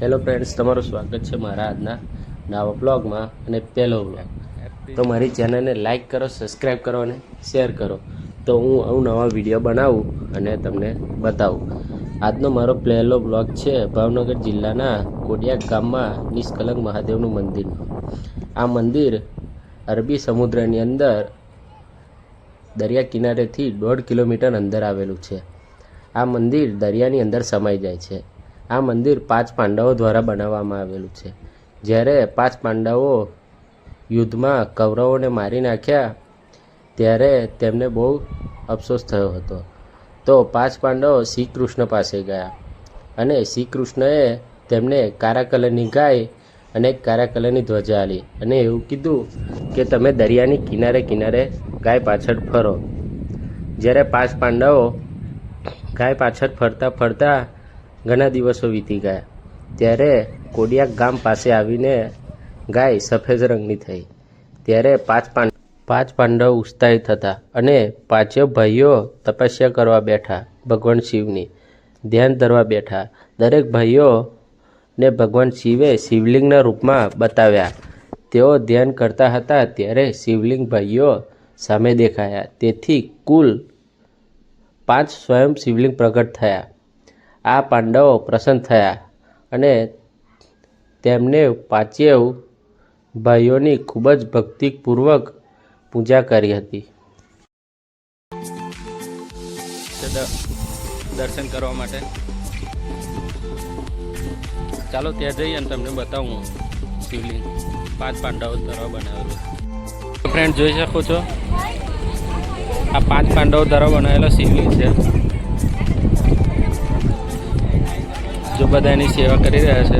Hello friends તમારું સ્વાગત છે મારા આજના નવા બ્લોગમાં અને પહેલો બ્લોગ તો મારી ચેનલને લાઇક કરો સબસ્ક્રાઈબ કરો અને શેર કરો. તો હું આવું નવા વીડિયો બનાવું અને તમને બતાવું. આજનો મારો પહેલો બ્લોગ છે ભાવનગર જિલ્લાના કોડિયા ગામમાં નિષ્કલંક મહાદેવનું મંદિર આ મંદિર અરબી સમુદ્રની અંદર દરિયા કિનારેથી દોઢ કિલોમીટર અંદર આવેલું છે. આ મંદિર દરિયાની અંદર સમાઈ જાય છે. આ મંદિર પાંચ પાંડવો દ્વારા બનાવવામાં આવેલું છે. જ્યારે પાંચ પાંડવો યુદ્ધમાં કૌરવોને મારી નાખ્યા, ત્યારે તેમને બહુ અફસોસ થયો હતો. તો પાંચ પાંડવો શ્રી કૃષ્ણ પાસે ગયા અને શ્રી કૃષ્ણએ તેમને કાળા કલરની ગાય અને કારા કલરની ધ્વજા આલી અને એવું કીધું કે તમે દરિયાની કિનારે કિનારે ગાય પાછળ ફરો. જ્યારે પાંચ પાંડવો ગાય પાછળ ફરતા ફરતા ઘણા દિવસો વીતી ગયા. ત્યારે કોડિયાક ગામ પાસે આવીને ગાય સફેદ રંગની થઈ. ત્યારે પાંચ પાંડ પાંચ પાંડવ ઉત્સાહિત હતા અને પાંચે ભાઈઓ તપસ્યા કરવા બેઠા ભગવાન શિવની. ધ્યાન ધરવા બેઠા. દરેક ભાઈઓ ને ભગવાન શિવે શિવલિંગના રૂપમાં બતાવ્યા. તેઓ ધ્યાન કરતા હતા ત્યારે શિવલિંગ ભાઈઓ સામે દેખાયા. તેથી કુલ પાંચ સ્વયં શિવલિંગ પ્રગટ થયા. આ પાંડવો પ્રસન્ન થયા અને તેમને પાંચેવ ભાઈઓની ખૂબ જ ભક્તિપૂર્વક પૂજા કરી હતી. દર્શન કરવા માટે. ચાલો ત્યાં જઈએ અને તમને બતાવું શિવલિંગ. પાંચ પાંડવો દ્વારા બનાવેલું. ફ્રેન્ડ જોઈ શકો છો? આ પાંચ પાંડવો દ્વારા બનાવેલો શિવલિંગ છે. જો બધા એની સેવા કરી રહ્યા છે.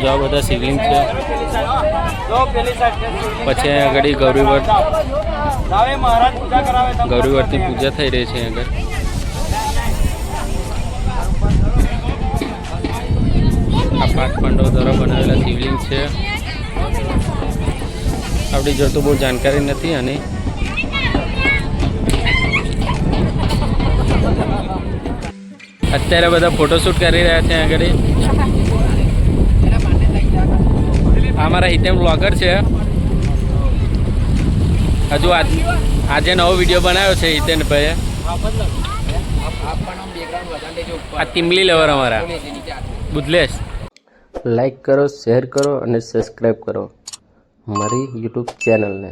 જો આ બધા શિવલિંગ છે. પછી આગળ ગૌરીવર્ત ગૌરીવર્તની પૂજા થઈ રહી છે આગળ. આ પાંચ પાંડવો દ્વારા બનાવેલા શિવલિંગ છે. આપણી જોતું બહુ જાણકારી નથી અને અત્યારે બધા ફોટોશૂટ કરી રહ્યા છે આગળ. આ મારા હિતેમ બ્લોગર છે. હજુ આજ, આજે નવો વીડિયો બનાવ્યો છે હિતેનભાઈએ. આ તિમલી લેવર અમારા. બુધલેશ લાઈક કરો શેર કરો અને સબસ્ક્રાઈબ કરો. મારી યુટ્યુબ ચેનલને